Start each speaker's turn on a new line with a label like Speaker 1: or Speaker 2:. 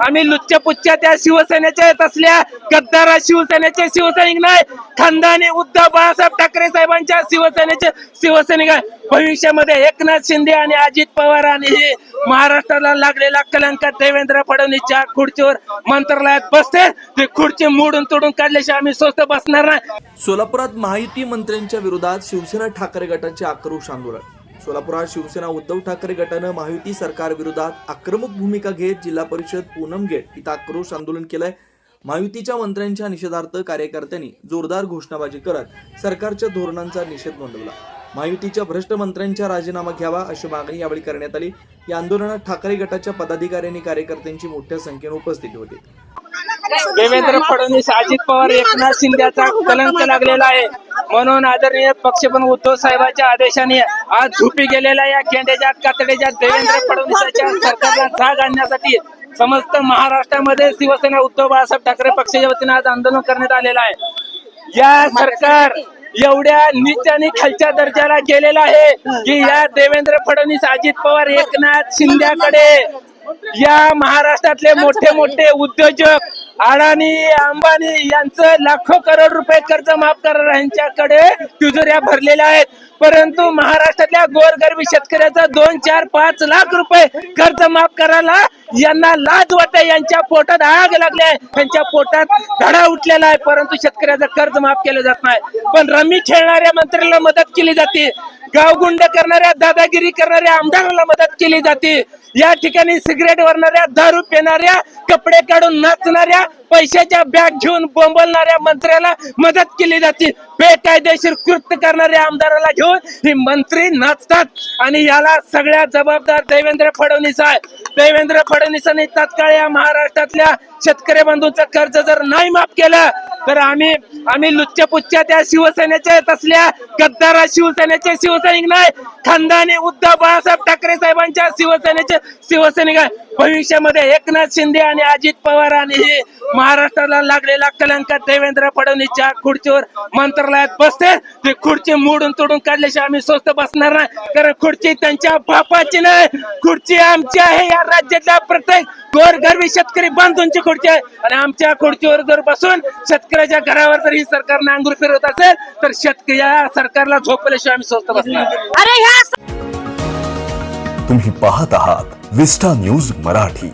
Speaker 1: आम्ही लुच्च्या पुच्च्या त्या शिवसेनेच्या येत असल्या गद्दारा शिवसेनेचे शिवसैनिक नाही. खानदानी उद्धव बाळासाहेब ठाकरे साहेबांच्या शिवसेनेचे शिवसैनिक आहे. भविष्यामध्ये एकनाथ शिंदे आणि अजित पवार आणि हे महाराष्ट्राला लागलेला कलंक देवेंद्र फडणवीसच्या खुर्चीवर मंत्रालयात बसते. ते खुर्ची मोडून तोडून काढल्याशिवाय आम्ही स्वस्त बसणार नाही.
Speaker 2: सोलापुरात महायुती मंत्र्यांच्या विरोधात शिवसेना ठाकरे गटाचे आक्रोश आंदोलन. सोलापुरात शिवसेना उद्धव ठाकरे गटानं महायुती सरकार विरोधात आक्रमक भूमिका घेत जिल्हा परिषद पूनम गेट इथं आक्रोश आंदोलन केलंय. महायुतीच्या मंत्र्यांच्या निषेधार्थ कार्यकर्त्यांनी जोरदार घोषणाबाजी करत सरकारच्या धोरणांचा निषेध नोंदवला. महायुतीच्या भ्रष्ट मंत्र्यांचा राजीनामा घ्यावा अशी मागणी यावेळी करण्यात आली. या आंदोलनात ठाकरे गटाच्या पदाधिकाऱ्यांनी कार्यकर्त्यांची मोठ्या संख्येने उपस्थिती होती.
Speaker 1: देवेंद्र फडणवीस अजित पवार एकनाथ शिंदेचा कलंक लागलेला आहे. म्हणून आदरणीय पक्ष पण उद्धव साहेबांच्या आदेशाने आज झोपी गेलेल्या या केंद्याच्या कातडीच्या देवेंद्र फडणवीसांच्या सरकारला जाग आणण्यासाठी समस्त महाराष्ट्रामध्ये शिवसेना उद्धव बाळासाहेब ठाकरे पक्षाच्या वतीने आज आंदोलन करण्यात आलेलं आहे. या सरकार एवढ्या नीच आणि खालच्या दर्जाला गेलेला आहे की या देवेंद्र फडणवीस अजित पवार एकनाथ शिंद्याकडे या महाराष्ट्रातले मोठे मोठे उद्योजक अडाणी अंबानी यांचं लाखो करोड रुपये कर्ज माफ करणार यांच्याकडे. तिजोऱ्या भरलेल्या आहेत. परंतु महाराष्ट्रातल्या गोरगरबी शेतकऱ्याचा दोन चार पाच लाख रुपये कर्ज माफ करायला यांना लाज वाटते. यांच्या पोटात आग लागली आहे. त्यांच्या पोटात धडा उठलेला आहे. परंतु शेतकऱ्याचं कर्ज माफ केलं जात नाही. पण रमी खेळणाऱ्या मंत्र्याला मदत केली जाते. गावगुंड करणाऱ्या दादागिरी करणाऱ्या आमदाराला मदत केली जाते. या ठिकाणी सिगरेट वरणाऱ्या दारू पिणाऱ्या कपडे काढून नाचणाऱ्या पैशाच्या बॅग घेऊन बोंबलणाऱ्या मंत्र्याला मदत केली जाते. बेकायदेशीर कृत्य करणाऱ्या आमदाराला घेऊन ही मंत्री नाचतात. आणि याला सगळ्यात जबाबदार देवेंद्र फडणवीस आहे. देवेंद्र फडणवीसांनी तत्काळ या महाराष्ट्रातल्या शेतकरी बंधूंचं कर्ज जर नाही माफ केलं तर आम्ही आम्ही लुच्चपुच्च्या त्या शिवसेनेच्या तसल्या असल्या गद्दारा शिवसेनेचे शिवसैनिक नाही. खानदानी उद्धव बाळासाहेब ठाकरे साहेबांच्या शिवसेनेचे शिवसैनिक आहे. भविष्यामध्ये एकनाथ शिंदे आणि अजित पवार आणि हे महाराष्ट्राला लागलेला कलंक देवेंद्र फडणवीसच्या खुर्चीवर मंत्रालयात बसते. ते खुर्ची मोडून तोडून काढल्याशिवाय आम्ही स्वस्त बसणार नाही. कारण खुर्ची त्यांच्या बापाची नाही. खुर्ची आमची आहे या राज्यातल्या प्रत्येक गोरगरबी शेतकरी बांधूंची खुर्ची आहे. आणि आमच्या खुर्चीवर जर बसून शेतकऱ्याच्या घरावर जर ही सरकार नांगूर फिरवत असेल तर शेतकरी या सरकारला झोपल्याशिवाय आम्ही स्वस्त बसणार
Speaker 3: अरे ह्या
Speaker 4: तुम्ही पाहत आहात विस्टा न्यूज मराठी.